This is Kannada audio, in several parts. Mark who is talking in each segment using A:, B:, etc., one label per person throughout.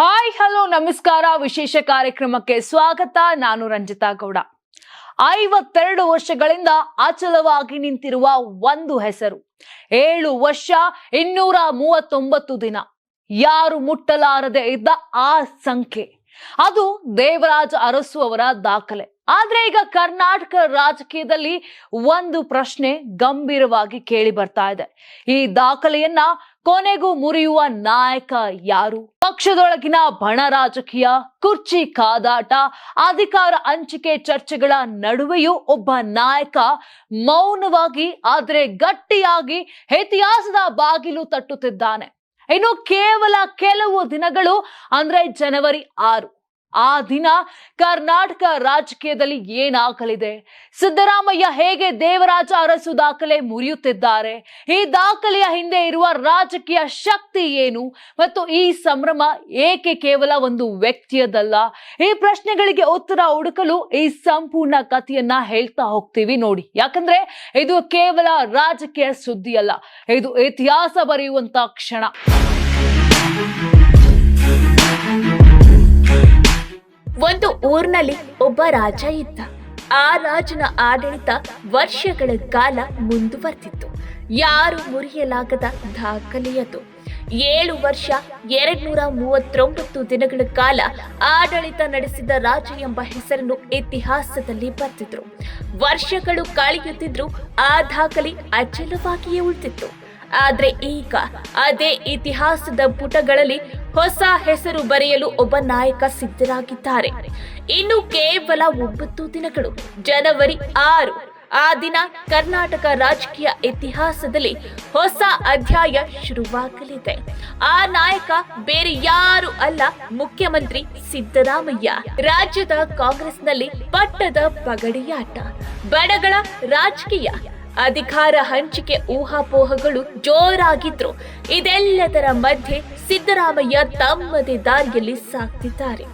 A: ಹಾಯ್ ಹಲೋ ನಮಸ್ಕಾರ. ವಿಶೇಷ ಕಾರ್ಯಕ್ರಮಕ್ಕೆ ಸ್ವಾಗತ. ನಾನು ರಂಜಿತಾ ಗೌಡ. ಐವತ್ತೆರಡು ವರ್ಷಗಳಿಂದ ಅಚಲವಾಗಿ ನಿಂತಿರುವ ಒಂದು ಹೆಸರು. ಏಳು ವರ್ಷ, ಇನ್ನೂರ ಮೂವತ್ತೊಂಬತ್ತು ದಿನ. ಯಾರು ಮುಟ್ಟಲಾರದೆ ಇದ್ದ ಆ ಸಂಖ್ಯೆ. ಅದು ದೇವರಾಜ ಅರಸು ಅವರ ದಾಖಲೆ. ಆದ್ರೆ ಈಗ ಕರ್ನಾಟಕ ರಾಜಕೀಯದಲ್ಲಿ ಒಂದು ಪ್ರಶ್ನೆ ಗಂಭೀರವಾಗಿ ಕೇಳಿ ಬರ್ತಾ ಇದೆ. ಈ ದಾಖಲೆಯನ್ನ ಕೊನೆಗೂ ಮುರಿಯುವ ನಾಯಕ ಯಾರು? ಪಕ್ಷದೊಳಗಿನ ಬಣ ರಾಜಕೀಯ, ಕುರ್ಚಿ ಕಾದಾಟ, ಅಧಿಕಾರ ಹಂಚಿಕೆ ಚರ್ಚೆಗಳ ನಡುವೆಯೂ ಒಬ್ಬ ನಾಯಕ ಮೌನವಾಗಿ ಆದ್ರೆ ಗಟ್ಟಿಯಾಗಿ ಇತಿಹಾಸದ ಬಾಗಿಲು ತಟ್ಟುತ್ತಿದ್ದಾನೆ. ಇನ್ನು ಕೇವಲ ಕೆಲವು ದಿನಗಳು ಅಂದ್ರೆ ಜನವರಿ ಆರು. ಆ ದಿನ ಕರ್ನಾಟಕ ರಾಜಕೀಯದಲ್ಲಿ ಏನಾಗಲಿದೆ? ಸಿದ್ದರಾಮಯ್ಯ ಹೇಗೆ ದೇವರಾಜ ಅರಸು ದಾಖಲೆ ಮುರಿಯುತ್ತಿದ್ದಾರೆ? ಈ ದಾಖಲೆಯ ಹಿಂದೆ ಇರುವ ರಾಜಕೀಯ ಶಕ್ತಿ ಏನು? ಮತ್ತು ಈ ಸಂಭ್ರಮ ಏಕೆ ಕೇವಲ ಒಂದು ವ್ಯಕ್ತಿಯದಲ್ಲ? ಈ ಪ್ರಶ್ನೆಗಳಿಗೆ ಉತ್ತರ ಹುಡುಕಲು ಈ ಸಂಪೂರ್ಣ ಕಥೆಯನ್ನ ಹೇಳ್ತಾ ಹೋಗ್ತೀವಿ ನೋಡಿ. ಯಾಕಂದ್ರೆ ಇದು ಕೇವಲ ರಾಜಕೀಯ ಸುದ್ದಿ ಅಲ್ಲ ಇದು ಇತಿಹಾಸ ಬರೆಯುವಂತ ಕ್ಷಣ.
B: ಒಂದು ಊರಿನಲ್ಲಿ ಒಬ್ಬ ರಾಜ ಇದ್ದ. ಆ ರಾಜನ ಆಡಳಿತ ವರ್ಷಗಳ ಕಾಲ ಮುಂದುವರೆದಿತ್ತು. ಯಾರು ಮುರಿಯಲಾಗದ ದಾಖಲೆಯದು. ಏಳು ವರ್ಷ, ಎರಡ್ನೂರ ಮೂವತ್ತೊಂಬತ್ತು ದಿನಗಳ ಕಾಲ ಆಡಳಿತ ನಡೆಸಿದ ರಾಜ ಎಂಬ ಹೆಸರನ್ನು ಇತಿಹಾಸದಲ್ಲಿ ಬರೆದಿದ್ರು. ವರ್ಷಗಳು ಕಳೆಯುತ್ತಿದ್ರು ಆ ದಾಖಲೆ ಅಚಲವಾಗಿಯೇ ಉಳಿದಿತ್ತು. ಆದ್ರೆ ಈಗ ಅದೇ ಇತಿಹಾಸದ ಪುಟಗಳಲ್ಲಿ ಹೊಸ ಹೆಸರು ಬರೆಯಲು ಒಬ್ಬ ನಾಯಕ ಸಿದ್ಧರಾಗಿದ್ದಾರೆ. ಇನ್ನು ಕೇವಲ ಒಂಬತ್ತು ದಿನಗಳು, ಜನವರಿ ಆರು, ಆ ದಿನ ಕರ್ನಾಟಕ ರಾಜಕೀಯ ಇತಿಹಾಸದಲ್ಲಿ ಹೊಸ ಅಧ್ಯಾಯ ಶುರುವಾಗಲಿದೆ. ಆ ನಾಯಕ ಬೇರೆ ಯಾರು ಅಲ್ಲ, ಮುಖ್ಯಮಂತ್ರಿ ಸಿದ್ದರಾಮಯ್ಯ. ರಾಜ್ಯದ ಕಾಂಗ್ರೆಸ್ನಲ್ಲಿ ಪಟ್ಟದ ಪಗಡಿಯಾಟ. ಬಡಗಳ ರಾಜಕೀಯ ಅಧಿಕಾರ ಹಂಚಿಕೆ ಊಹಾಪೋಹಗಳು ಜೋರಾಗಿದ್ರು. ಇದೆಲ್ಲದರ ಮಧ್ಯೆ ಸಿದ್ದರಾಮಯ್ಯ ತಮ್ಮದೇ ದಾರಿಯಲ್ಲಿ ಸಾಗ್ತಿದ್ದಾರೆ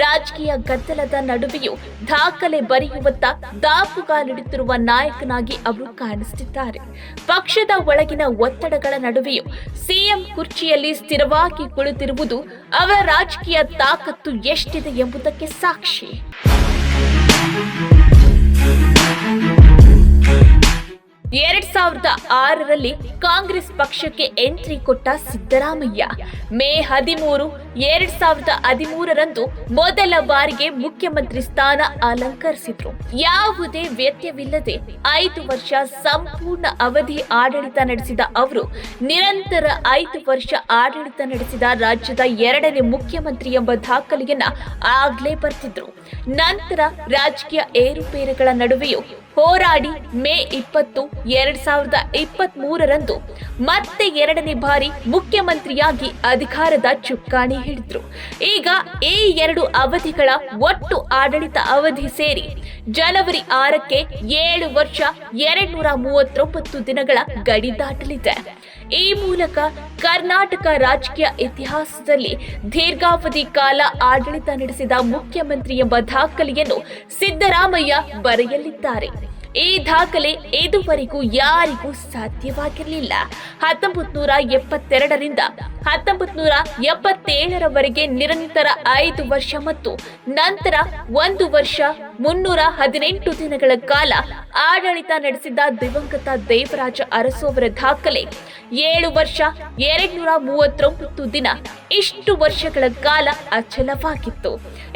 B: ರಾಜಕೀಯ ಗದ್ದಲದ ನಡುವೆಯೂ ದಾಖಲೆ ಬರೆಯುವತ್ತ ದಾಪುಗಾಲಿಡುತ್ತಿರುವ ನಾಯಕನಾಗಿ ಅವರು ಕಾಣಿಸುತ್ತಿದ್ದಾರೆ ಪಕ್ಷದ ಒಳಗಿನ ಒತ್ತಡಗಳ ನಡುವೆಯೂ ಸಿಎಂ ಕುರ್ಚಿಯಲ್ಲಿ ಸ್ಥಿರವಾಗಿ ಕುಳಿತಿರುವುದು ಅವರ ರಾಜಕೀಯ ತಾಕತ್ತು ಎಷ್ಟಿದೆ ಎಂಬುದಕ್ಕೆ ಸಾಕ್ಷಿ. ಎರಡ್ ಸಾವಿರದ ಆರರಲ್ಲಿ ಕಾಂಗ್ರೆಸ್ ಪಕ್ಷಕ್ಕೆ ಎಂಟ್ರಿ ಕೊಟ್ಟ ಸಿದ್ದರಾಮಯ್ಯ. ಮೇ ಹದಿಮೂರು, ಎರಡ್ ಸಾವಿರದ ಹದಿಮೂರರಂದು ಮೊದಲ ಬಾರಿಗೆ ಮುಖ್ಯಮಂತ್ರಿ ಸ್ಥಾನ ಅಲಂಕರಿಸಿದ್ರು. ಯಾವುದೇ ವ್ಯತ್ಯವಿಲ್ಲದೆ ಐದು ವರ್ಷ ಸಂಪೂರ್ಣ ಅವಧಿ ಆಡಳಿತ ನಡೆಸಿದ ಅವರು, ನಿರಂತರ ಐದು ವರ್ಷ ಆಡಳಿತ ನಡೆಸಿದ ರಾಜ್ಯದ ಎರಡನೇ ಮುಖ್ಯಮಂತ್ರಿ ಎಂಬ ದಾಖಲೆಯನ್ನ ಆಗ್ಲೇ ಬರ್ತಿದ್ರು. ನಂತರ ರಾಜಕೀಯ ಏರುಪೇರುಗಳ ನಡುವೆಯೂ ಹೋರಾಡಿ ಮೇ ಇಪ್ಪತ್ತು, ಎರಡ್ ಸಾವಿರದ ಇಪ್ಪತ್ತ್ ಮೂರರಂದು ಮತ್ತೆ ಎರಡನೇ ಬಾರಿ ಮುಖ್ಯಮಂತ್ರಿಯಾಗಿ ಅಧಿಕಾರದ ಚುಕ್ಕಾಣಿ ಹಿಡಿದ್ರು. ಈಗ ಈ ಎರಡು ಅವಧಿಗಳ ಒಟ್ಟು ಆಡಳಿತ ಅವಧಿ ಸೇರಿ ಜನವರಿ ಆರಕ್ಕೆ ಏಳು ವರ್ಷ ಎರಡ್ ನೂರ ಮೂವತ್ತೊಂಬತ್ತು ದಿನಗಳ ಗಡಿ ದಾಟಲಿದೆ. ಈ ಮೂಲಕ ಕರ್ನಾಟಕ ರಾಜಕೀಯ ಇತಿಹಾಸದಲ್ಲಿ ದೀರ್ಘಾವಧಿ ಕಾಲ ಆಡಳಿತ ನಡೆಸಿದ ಮುಖ್ಯಮಂತ್ರಿ ಎಂಬ ದಾಖಲೆಯನ್ನು ಸಿದ್ದರಾಮಯ್ಯ ಬರೆಯಲಿದ್ದಾರೆ. ಈ ದಾಖಲೆ ಇದುವರೆಗೂ ಯಾರಿಗೂ ಸಾಧ್ಯವಾಗಿರಲಿಲ್ಲ. ಹತ್ತೊಂಬತ್ತು ನೂರ ಎಪ್ಪತ್ತೆರಡರಿಂದ ಹತ್ತೊಂಬತ್ ನೂರ ಎಪ್ಪತ್ತೇಳರವರೆಗೆ ನಿರಂತರ ಐದು ವರ್ಷ ಮತ್ತು ನಂತರ ಒಂದು ವರ್ಷ ಮುನ್ನೂರ ಹದಿನೆಂಟು ದಿನಗಳ ಕಾಲ ಆಡಳಿತ ನಡೆಸಿದ ದಿವಂಗತ ದೇವರಾಜ ಅರಸು ಅವರ ದಾಖಲೆ. ಏಳು ವರ್ಷ ಎರಡ್ ನೂರ ಮೂವತ್ತೊಂಬತ್ತು ದಿನ ಇಷ್ಟು ವರ್ಷಗಳ ಕಾಲ ಅಚಲವಾಗಿತ್ತು.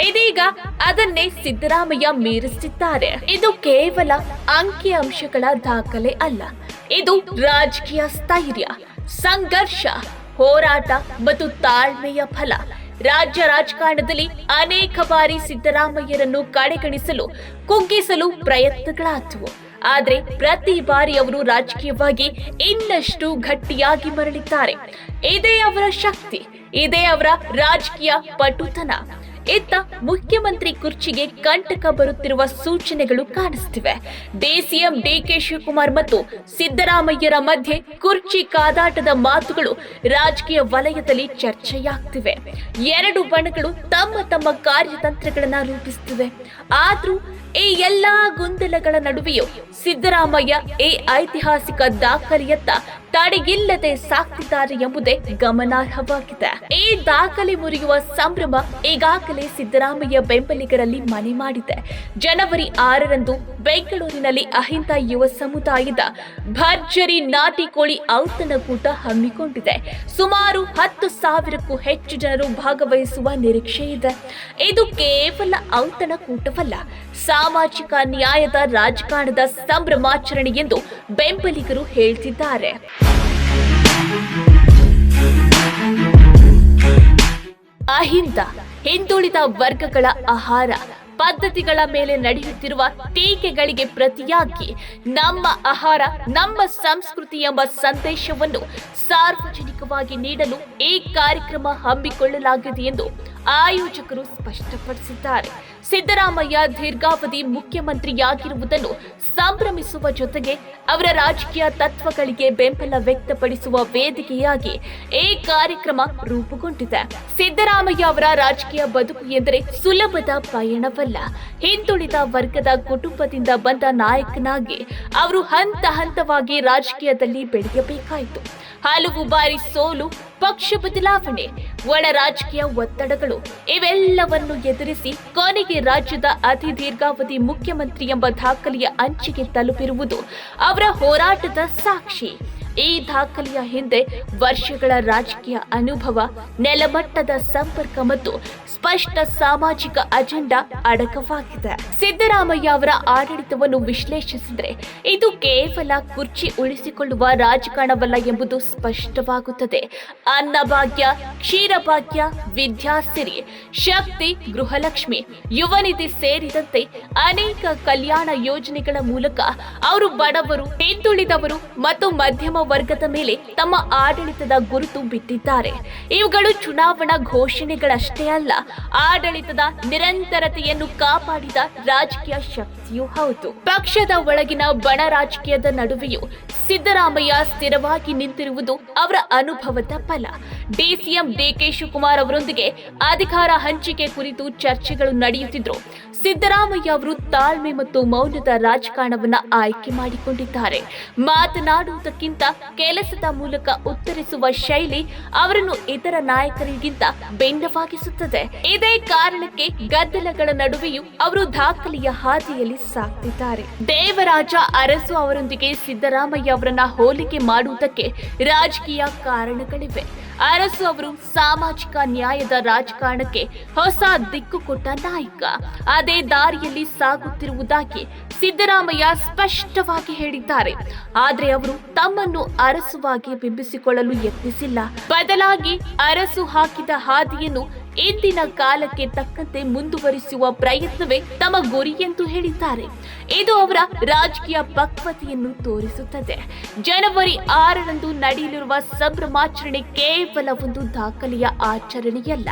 B: ಇದೀಗ ಅದನ್ನೇ ಸಿದ್ದರಾಮಯ್ಯ ಮೀರಿಸಿದ್ದಾರೆ. ಇದು ಕೇವಲ ಅಂಕಿ ಅಂಶಗಳ ದಾಖಲೆ ಅಲ್ಲ, ಇದು ರಾಜಕೀಯ ಸ್ಥೈರ್ಯ, ಸಂಘರ್ಷ. ಹೋರಾಟ ಮತ್ತು ತಾಳ್ಮೆಯ ಫಲ. ರಾಜ್ಯ ರಾಜಕಾರಣದಲ್ಲಿ ಅನೇಕ ಬಾರಿ ಸಿದ್ದರಾಮಯ್ಯರನ್ನು ಕಡೆಗಣಿಸಲು, ಕುಗ್ಗಿಸಲು ಪ್ರಯತ್ನಗಳಾದವು. ಆದರೆ ಪ್ರತಿ ಬಾರಿ ಅವರು ರಾಜಕೀಯವಾಗಿ ಇನ್ನಷ್ಟು ಗಟ್ಟಿಯಾಗಿ ಮರಳಿದ್ದಾರೆ. ಇದೇ ಅವರ ಶಕ್ತಿ, ಇದೇ ಅವರ ರಾಜಕೀಯ ಪಟುತನ. ಇತ್ತ ಮುಖ್ಯಮಂತ್ರಿ ಕುರ್ಚಿಗೆ ಕಂಟಕ ಬರುತ್ತಿರುವ ಸೂಚನೆಗಳು ಕಾಣಿಸ್ತಿವೆ ಡಿಸಿಎಂ ಡಿಕೆ ಶಿವಕುಮಾರ್ ಮತ್ತು ಸಿದ್ದರಾಮಯ್ಯರ ಮಧ್ಯೆ ಕುರ್ಚಿ ಕಾದಾಟದ ಮಾತುಗಳು ರಾಜಕೀಯ ವಲಯದಲ್ಲಿ ಚರ್ಚೆಯಾಗ್ತಿವೆ. ಎರಡು ಬಣಗಳು ತಮ್ಮ ತಮ್ಮ ಕಾರ್ಯತಂತ್ರಗಳನ್ನ ರೂಪಿಸುತ್ತಿವೆ. ಆದ್ರೂ ಈ ಎಲ್ಲಾ ಗೊಂದಲಗಳ ನಡುವೆಯೂ ಸಿದ್ದರಾಮಯ್ಯ ಈ ಐತಿಹಾಸಿಕ ದಾಖಲೆಯತ್ತ ತಡೆಯಿಲ್ಲದೆ ಸಾಕ್ತಿದ್ದಾರೆ ಎಂಬುದೇ ಗಮನಾರ್ಹವಾಗಿದೆ. ಈ ದಾಖಲೆ ಮುರಿಯುವ ಸಂಭ್ರಮ ಈಗಾಗಲೇ ಸಿದ್ದರಾಮಯ್ಯ ಬೆಂಬಲಿಗರಲ್ಲಿ ಮನೆ ಮಾಡಿದೆ. ಜನವರಿ ಆರರಂದು ಬೆಂಗಳೂರಿನಲ್ಲಿ ಅಹಿಂದ ಯುವ ಸಮುದಾಯದ ಭರ್ಜರಿ ನಾಟಿ ಕೋಳಿ ಔತಣಕೂಟ ಹಮ್ಮಿಕೊಂಡಿದೆ. ಸುಮಾರು ಹತ್ತು ಸಾವಿರಕ್ಕೂ ಹೆಚ್ಚು ಜನರು ಭಾಗವಹಿಸುವ ನಿರೀಕ್ಷೆ ಇದೆ. ಇದು ಕೇವಲ ಔತಣಕೂಟವಲ್ಲ ಸಾಮಾಜಿಕ ನ್ಯಾಯದ ರಾಜಕಾರಣದ ಸಂಭ್ರಮಾಚರಣೆ ಎಂದು ಬೆಂಬಲಿಗರು ಹೇಳ್ತಿದ್ದಾರೆ. ಅಹಿಂದ, ಹಿಂದುಳಿದ ವರ್ಗಗಳ ಆಹಾರ, ಪದ್ಧತಿಗಳ ಮೇಲೆ ನಡೆಯುತ್ತಿರುವ ಟೀಕೆಗಳಿಗೆ ಪ್ರತಿಯಾಗಿ ನಮ್ಮ ಆಹಾರ, ನಮ್ಮ ಸಂಸ್ಕೃತಿ ಎಂಬ ಸಂದೇಶವನ್ನು ಸಾರ್ವಜನಿಕವಾಗಿ ನೀಡಲು ಈ ಕಾರ್ಯಕ್ರಮ ಹಮ್ಮಿಕೊಳ್ಳಲಾಗಿದೆ ಎಂದು ಆಯೋಜಕರು ಸ್ಪಷ್ಟಪಡಿಸಿದ್ದಾರೆ. ಸಿದ್ದರಾಮಯ್ಯ ದೀರ್ಘಾವಧಿ ಮುಖ್ಯಮಂತ್ರಿಯಾಗಿರುವುದನ್ನು ಸಂಭ್ರಮಿಸುವ ಜೊತೆಗೆ ಅವರ ರಾಜಕೀಯ ತತ್ವಗಳಿಗೆ ಬೆಂಬಲ ವ್ಯಕ್ತಪಡಿಸುವ ವೇದಿಕೆಯಾಗಿ ಈ ಕಾರ್ಯಕ್ರಮ ರೂಪುಗೊಂಡಿದೆ. ಸಿದ್ದರಾಮಯ್ಯ ಅವರ ರಾಜಕೀಯ ಬದುಕು ಎಂದರೆ ಸುಲಭದ ಪಯಣವಲ್ಲ. ಹಿಂದುಳಿದ ವರ್ಗದ ಕುಟುಂಬದಿಂದ ಬಂದ ನಾಯಕನಾಗಿ ಅವರು ಹಂತ ಹಂತವಾಗಿ ರಾಜಕೀಯದಲ್ಲಿ ಬೆಳೆಯಬೇಕಾಯಿತು. ಹಲವು ಬಾರಿ ಸೋಲು ಪಕ್ಷ ಬದಲಾವಣೆ ಒಳ ರಾಜಕೀಯ ಒತ್ತಡಗಳು ಇವೆಲ್ಲವನ್ನು ಎದುರಿಸಿ ಕೊನೆಗೆ ರಾಜ್ಯದ ಅತಿ ದೀರ್ಘಾವಧಿ ಮುಖ್ಯಮಂತ್ರಿ ಎಂಬ ದಾಖಲೆಯ ಅಂಚಿಗೆ ತಲುಪಿರುವುದು ಅವರ ಹೋರಾಟದ ಸಾಕ್ಷಿ. ಈ ದಾಖಲೆಯ ಹಿಂದೆ ವರ್ಷಗಳ ರಾಜಕೀಯ ಅನುಭವ, ನೆಲಮಟ್ಟದ ಸಂಪರ್ಕ ಮತ್ತು ಸ್ಪಷ್ಟ ಸಾಮಾಜಿಕ ಅಜೆಂಡಾ ಅಡಕವಾಗಿದೆ. ಸಿದ್ದರಾಮಯ್ಯ ಅವರ ಆಡಳಿತವನ್ನು ವಿಶ್ಲೇಷಿಸಿದರೆ ಇದು ಕೇವಲ ಕುರ್ಚಿ ಉಳಿಸಿಕೊಳ್ಳುವ ರಾಜಕಾರಣವಲ್ಲ ಎಂಬುದು ಸ್ಪಷ್ಟವಾಗುತ್ತದೆ. ಅನ್ನಭಾಗ್ಯ, ಕ್ಷೀರಭಾಗ್ಯ, ವಿದ್ಯಾಸಿರಿ, ಶಕ್ತಿ, ಗೃಹಲಕ್ಷ್ಮಿ, ಯುವನಿಧಿ ಸೇರಿದಂತೆ ಅನೇಕ ಕಲ್ಯಾಣ ಯೋಜನೆಗಳ ಮೂಲಕ ಅವರು ಬಡವರು, ಹಿಂದುಳಿದವರು ಮತ್ತು ಮಧ್ಯಮ ವರ್ಗದ ಮೇಲೆ ತಮ್ಮ ಆಡಳಿತದ ಗುರುತು ಬಿಟ್ಟಿದ್ದಾರೆ ಇವುಗಳು ಚುನಾವಣಾ ಘೋಷಣೆಗಳಷ್ಟೇ ಅಲ್ಲ, ಆಡಳಿತದ ನಿರಂತರತೆಯನ್ನು ಕಾಪಾಡಿದ ರಾಜಕೀಯ ಶಕ್ತಿಯೂ ಹೌದು. ಪಕ್ಷದ ಒಳಗಿನ ಬಣ ರಾಜಕೀಯದ ನಡುವೆಯೂ ಸಿದ್ದರಾಮಯ್ಯ ಸ್ಥಿರವಾಗಿ ನಿಂತಿರುವುದು ಅವರ ಅನುಭವದ ಫಲ. ಡಿಸಿಎಂ ಡಿಕೆ ಶಿವಕುಮಾರ್ ಅವರೊಂದಿಗೆ ಅಧಿಕಾರ ಹಂಚಿಕೆ ಕುರಿತು ಚರ್ಚೆಗಳು ನಡೆಯುತ್ತಿದ್ರು ಸಿದ್ದರಾಮಯ್ಯ ಅವರು ತಾಳ್ಮೆ ಮತ್ತು ಮೌನದ ರಾಜಕಾರಣವನ್ನ ಆಯ್ಕೆ ಮಾಡಿಕೊಂಡಿದ್ದಾರೆ. ಮಾತನಾಡುವುದಕ್ಕಿಂತ ಕೆಲಸದ ಮೂಲಕ ಉತ್ತರಿಸುವ ಶೈಲಿ ಅವರನ್ನು ಇತರ ನಾಯಕರಿಗಿಂತ ಭಿನ್ನವಾಗಿಸುತ್ತದೆ ಇದೇ ಕಾರಣಕ್ಕೆ ಗದ್ದಲಗಳ ನಡುವೆಯೂ ಅವರು ದಾಖಲೆಯ ಹಾದಿಯಲ್ಲಿ ಸಾಗ್ತಿದ್ದಾರೆ ದೇವರಾಜ ಅರಸು ಅವರೊಂದಿಗೆ ಸಿದ್ದರಾಮಯ್ಯ ಅವರನ್ನ ಹೋಲಿಕೆ ಮಾಡುವುದಕ್ಕೆ ರಾಜಕೀಯ ಕಾರಣಗಳಿವೆ. ಅರಸು ಅವರು ಸಾಮಾಜಿಕ ನ್ಯಾಯದ ರಾಜಕಾರಣಕ್ಕೆ ಹೊಸ ದಿಕ್ಕು ಕೊಟ್ಟ ನಾಯಕ. ಅದೇ ದಾರಿಯಲ್ಲಿ ಸಾಗುತ್ತಿರುವುದಾಗಿ ಸಿದ್ದರಾಮಯ್ಯ ಸ್ಪಷ್ಟವಾಗಿ ಹೇಳಿದ್ದಾರೆ. ಆದರೆ ಅವರು ತಮ್ಮನ್ನು ಅರಸುವಾಗಿ ಬಿಂಬಿಸಿಕೊಳ್ಳಲು ಯತ್ನಿಸಿಲ್ಲ. ಬದಲಾಗಿ ಅರಸು ಹಾಕಿದ ಹಾದಿಯನ್ನು ಇಂದಿನ ಕಾಲಕ್ಕೆ ತಕ್ಕಂತೆ ಮುಂದುವರಿಸುವ ಪ್ರಯತ್ನವೇ ತಮ್ಮ ಗುರಿ ಎಂದು ಹೇಳಿದ್ದಾರೆ. ಇದು ಅವರ ರಾಜಕೀಯ ಪಕ್ವತೆಯನ್ನು ತೋರಿಸುತ್ತದೆ. ಜನವರಿ ಆರರಂದು ನಡೆಯಲಿರುವ ಸಂಭ್ರಮಾಚರಣೆ ಕೇವಲ ಒಂದು ದಾಖಲೆಯ ಆಚರಣೆಯಲ್ಲ.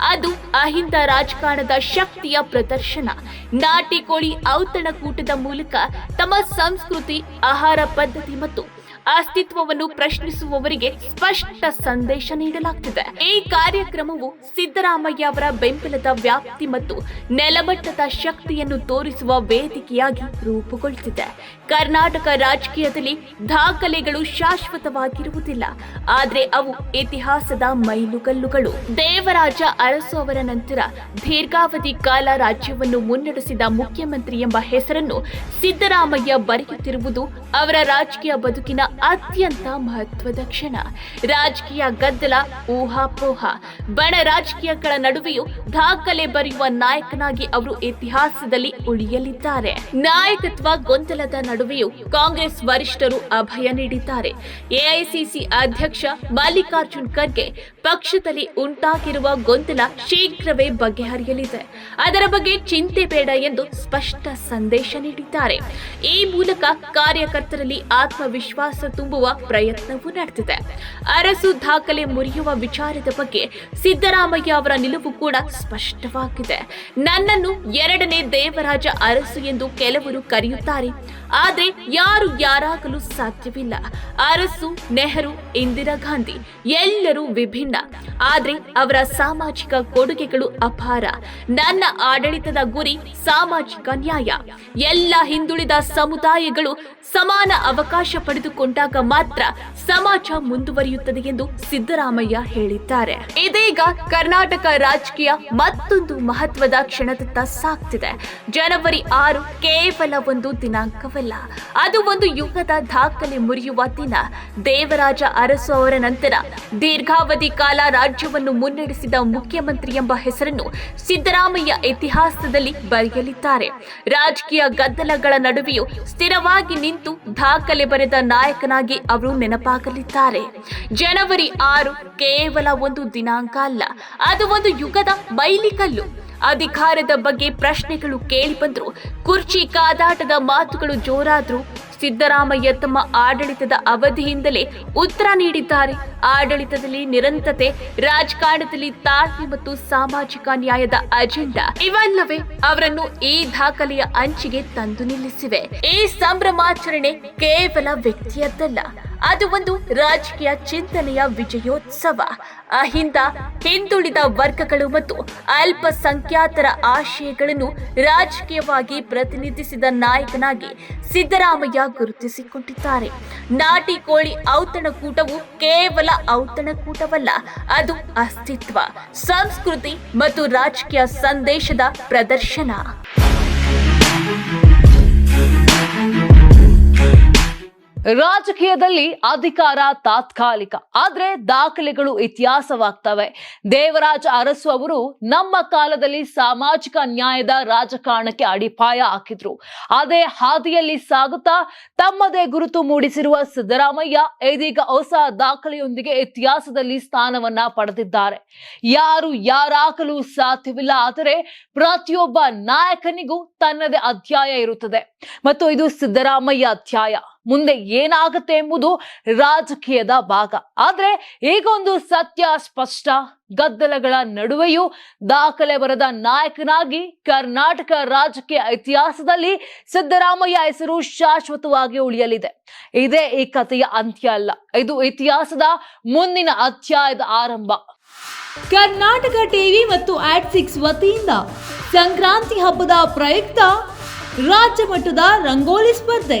B: ಅದು ಅಹಿಂದ ರಾಜಕಾರಣದ ಶಕ್ತಿಯ ಪ್ರದರ್ಶನ. ನಾಟಿ ಕೋಳಿ ಔತಣಕೂಟದ ಮೂಲಕ ತಮ್ಮ ಸಂಸ್ಕೃತಿ, ಆಹಾರ ಪದ್ಧತಿ ಮತ್ತು ಅಸ್ತಿತ್ವವನ್ನು ಪ್ರಶ್ನಿಸುವವರಿಗೆ ಸ್ಪಷ್ಟ ಸಂದೇಶ ನೀಡಲಾಗ್ತಿದೆ. ಈ ಕಾರ್ಯಕ್ರಮವು ಸಿದ್ದರಾಮಯ್ಯ ಅವರ ಬೆಂಬಲದ ವ್ಯಾಪ್ತಿ ಮತ್ತು ನೆಲಮಟ್ಟದ ಶಕ್ತಿಯನ್ನು ತೋರಿಸುವ ವೇದಿಕೆಯಾಗಿ ರೂಪುಗೊಳ್ಳುತ್ತಿದೆ ಕರ್ನಾಟಕ ರಾಜಕೀಯದಲ್ಲಿ ದಾಖಲೆಗಳು ಶಾಶ್ವತವಾಗಿರುವುದಿಲ್ಲ. ಆದರೆ ಅವು ಇತಿಹಾಸದ ಮೈಲುಗಲ್ಲುಗಳು. ದೇವರಾಜ ಅರಸು ಅವರ ನಂತರ ದೀರ್ಘಾವಧಿ ಕಾಲ ರಾಜ್ಯವನ್ನು ಮುನ್ನಡೆಸಿದ ಮುಖ್ಯಮಂತ್ರಿ ಎಂಬ ಹೆಸರನ್ನು ಸಿದ್ದರಾಮಯ್ಯ ಬರೆಯುತ್ತಿರುವುದು ಅವರ ರಾಜಕೀಯ ಬದುಕಿನ ಅತ್ಯಂತ ಮಹತ್ವದ ಕ್ಷಣ. ರಾಜಕೀಯ ಗದ್ದಲ, ಊಹಾಪೋಹ. ಬಣ ರಾಜಕೀಯಗಳ ನಡುವೆಯೂ ದಾಖಲೆ ಬರೆಯುವ ನಾಯಕನಾಗಿ ಅವರು ಇತಿಹಾಸದಲ್ಲಿ ಉಳಿಯಲಿದ್ದಾರೆ. ನಾಯಕತ್ವ ಗೊಂದಲದ ನಡುವೆಯೂ ಕಾಂಗ್ರೆಸ್ ವರಿಷ್ಠರು ಅಭಯ ನೀಡಿದ್ದಾರೆ. ಎಐಸಿಸಿ ಅಧ್ಯಕ್ಷ ಮಲ್ಲಿಕಾರ್ಜುನ್ ಖರ್ಗೆ ಪಕ್ಷದಲ್ಲಿ ಉಂಟಾಗಿರುವ ಗೊಂದಲ ಶೀಘ್ರವೇ ಬಗೆಹರಿಯಲಿದೆ. ಅದರ ಬಗ್ಗೆ ಚಿಂತೆ ಬೇಡ ಎಂದು ಸ್ಪಷ್ಟ ಸಂದೇಶ ನೀಡಿದ್ದಾರೆ. ಈ ಮೂಲಕ ಕಾರ್ಯಕರ್ತರಲ್ಲಿ ಆತ್ಮವಿಶ್ವಾಸ ತುಂಬುವ ಪ್ರಯತ್ನವೂ ನಡೆದಿದೆ. ಅರಸು ದಾಖಲೆ ಮುರಿಯುವ ವಿಚಾರದ ಬಗ್ಗೆ ಸಿದ್ದರಾಮಯ್ಯ ಅವರ ನಿಲುವು ಕೂಡ ಸ್ಪಷ್ಟವಾಗಿದೆ. ನನ್ನನ್ನು ಎರಡನೇ ದೇವರಾಜ ಅರಸು ಎಂದು ಕೆಲವರು ಕರೆಯುತ್ತಾರೆ. ಆದ್ರೆ ಯಾರು ಯಾರಾಗಲು ಸಾಧ್ಯವಿಲ್ಲ. ಅರಸು, ನೆಹರು, ಇಂದಿರಾ ಗಾಂಧಿ ಎಲ್ಲರೂ ವಿಭಿನ್ನ. ಆದ್ರೆ ಅವರ ಸಾಮಾಜಿಕ ಕೊಡುಗೆಗಳು ಅಪಾರ. ನನ್ನ ಆಡಳಿತದ ಗುರಿ ಸಾಮಾಜಿಕ ನ್ಯಾಯ. ಎಲ್ಲ ಹಿಂದುಳಿದ ಸಮುದಾಯಗಳು ಸಮಾನ ಅವಕಾಶ ಪಡೆದುಕೊಂಡಾಗ ಮಾತ್ರ ಸಮಾಜ ಮುಂದುವರಿಯುತ್ತದೆ ಎಂದು ಸಿದ್ದರಾಮಯ್ಯ ಹೇಳಿದ್ದಾರೆ. ಇದೀಗ ಕರ್ನಾಟಕ ರಾಜಕೀಯ ಮತ್ತೊಂದು ಮಹತ್ವದ ಕ್ಷಣದತ್ತ ಸಾಗ್ತಿದೆ. ಜನವರಿ ಆರು ಕೇವಲ ಒಂದು ದಿನಾಂಕವಲ್ಲ. ಅದು ಒಂದು ಯುಗದ ದಾಖಲೆ ಮುರಿಯುವ ದಿನ. ದೇವರಾಜ ಅರಸು ಅವರ ನಂತರ ದೀರ್ಘಾವಧಿ ಕಾಲ ರಾಜ್ಯವನ್ನು ಮುನ್ನಡೆಸಿದ ಮುಖ್ಯಮಂತ್ರಿ ಎಂಬ ಹೆಸರನ್ನು ಸಿದ್ದರಾಮಯ್ಯ ಇತಿಹಾಸದಲ್ಲಿ ಬರೆಯಲಿದ್ದಾರೆ. ರಾಜಕೀಯ ಗದ್ದಲಗಳ ನಡುವೆಯೂ ಸ್ಥಿರವಾಗಿ ನಿಂತು ದಾಖಲೆ ಬರೆದ ನಾಯಕನಾಗಿ ಅವರು ನೆನಪಾಗಲಿದ್ದಾರೆ. ಜನವರಿ ಆರು ಕೇವಲ ಒಂದು ದಿನಾಂಕ ಅಲ್ಲ, ಅದು ಒಂದು ಯುಗದ ಮೈಲಿಕಲ್ಲು ಅಧಿಕಾರದ ಬಗ್ಗೆ ಪ್ರಶ್ನೆಗಳು ಕೇಳಿ ಬಂದ್ರು, ಕುರ್ಚಿ ಕಾದಾಟದ ಮಾತುಗಳು ಜೋರಾದ್ರು ಸಿದ್ದರಾಮಯ್ಯ ತಮ್ಮ ಆಡಳಿತದ ಅವಧಿಯಿಂದಲೇ ಉತ್ತರ ನೀಡಿದ್ದಾರೆ. ಆಡಳಿತದಲ್ಲಿ ನಿರಂತರತೆ ರಾಜಕಾರಣದಲ್ಲಿ ತಾಳ್ಮೆ ಮತ್ತು ಸಾಮಾಜಿಕ ನ್ಯಾಯದ ಅಜೆಂಡಾ ಇವೆಲ್ಲವೇ ಅವರನ್ನು ಈ ದಾಖಲೆಯ ಅಂಚಿಗೆ ತಂದು ನಿಲ್ಲಿಸಿವೆ. ಈ ಸಂಭ್ರಮಾಚರಣೆ ಕೇವಲ ವ್ಯಕ್ತಿಯದ್ದಲ್ಲ, ಅದು ಒಂದು ರಾಜಕೀಯ ಚಿಂತನೆಯ ವಿಜಯೋತ್ಸವ. ಅಹಿಂದ, ಹಿಂದುಳಿದ ವರ್ಗಗಳು ಮತ್ತು ಅಲ್ಪಸಂಖ್ಯಾತರ ಆಶಯಗಳನ್ನು ರಾಜಕೀಯವಾಗಿ ಪ್ರತಿನಿಧಿಸಿದ ನಾಯಕನಾಗಿ ಸಿದ್ದರಾಮಯ್ಯ ಗುರುತಿಸಿಕೊಂಡಿದ್ದಾರೆ. ನಾಟಿ ಕೋಳಿ ಔತಣಕೂಟವು ಕೇವಲ ಔತಣಕೂಟವಲ್ಲ ಅದು ಅಸ್ತಿತ್ವ ಸಂಸ್ಕೃತಿ ಮತ್ತು ರಾಜಕೀಯ ಸಂದೇಶದ ಪ್ರದರ್ಶನ.
A: ರಾಜಕೀಯದಲ್ಲಿ ಅಧಿಕಾರ ತಾತ್ಕಾಲಿಕ, ಆದ್ರೆ ದಾಖಲೆಗಳು ಇತಿಹಾಸವಾಗ್ತವೆ. ದೇವರಾಜ ಅರಸು ಅವರು ನಮ್ಮ ಕಾಲದಲ್ಲಿ ಸಾಮಾಜಿಕ ನ್ಯಾಯದ ರಾಜಕಾರಣಕ್ಕೆ ಅಡಿಪಾಯ ಹಾಕಿದ್ರು. ಅದೇ ಹಾದಿಯಲ್ಲಿ ಸಾಗುತ್ತಾ ತಮ್ಮದೇ ಗುರುತು ಮೂಡಿಸಿರುವ ಸಿದ್ದರಾಮಯ್ಯ ಇದೀಗ ಹೊಸ ದಾಖಲೆಯೊಂದಿಗೆ ಇತಿಹಾಸದಲ್ಲಿ ಸ್ಥಾನವನ್ನ ಪಡೆದಿದ್ದಾರೆ. ಯಾರು ಯಾರಾಗಲು ಸಾಧ್ಯವಿಲ್ಲ, ಆದರೆ ಪ್ರತಿಯೊಬ್ಬ ನಾಯಕನಿಗೂ ತನ್ನದೇ ಅಧ್ಯಾಯ ಇರುತ್ತದೆ. ಮತ್ತು ಇದು ಸಿದ್ದರಾಮಯ್ಯ ಅಧ್ಯಾಯ. ಮುಂದೆ ಏನಾಗುತ್ತೆ ಎಂಬುದು ರಾಜಕೀಯದ ಭಾಗ. ಆದ್ರೆ ಈಗೊಂದು ಸತ್ಯ, ಸ್ಪಷ್ಟ ಗದ್ದಲಗಳ ನಡುವೆಯೂ ದಾಖಲೆ ಬರದ ನಾಯಕನಾಗಿ ಕರ್ನಾಟಕ ರಾಜಕೀಯ ಇತಿಹಾಸದಲ್ಲಿ ಸಿದ್ದರಾಮಯ್ಯ ಹೆಸರು ಶಾಶ್ವತವಾಗಿ ಉಳಿಯಲಿದೆ. ಇದೇ ಈ ಕಥೆಯ ಅಂತ್ಯ ಅಲ್ಲ, ಇದು ಇತಿಹಾಸದ ಮುಂದಿನ ಅಧ್ಯಾಯದ ಆರಂಭ. ಕರ್ನಾಟಕ ಟಿವಿ ಮತ್ತು ಆಟ್ ಸಿಕ್ಸ್ ವತಿಯಿಂದ ಸಂಕ್ರಾಂತಿ ಹಬ್ಬದ ಪ್ರಯುಕ್ತ ರಾಜ್ಯ ಮಟ್ಟದ ರಂಗೋಲಿ ಸ್ಪರ್ಧೆ.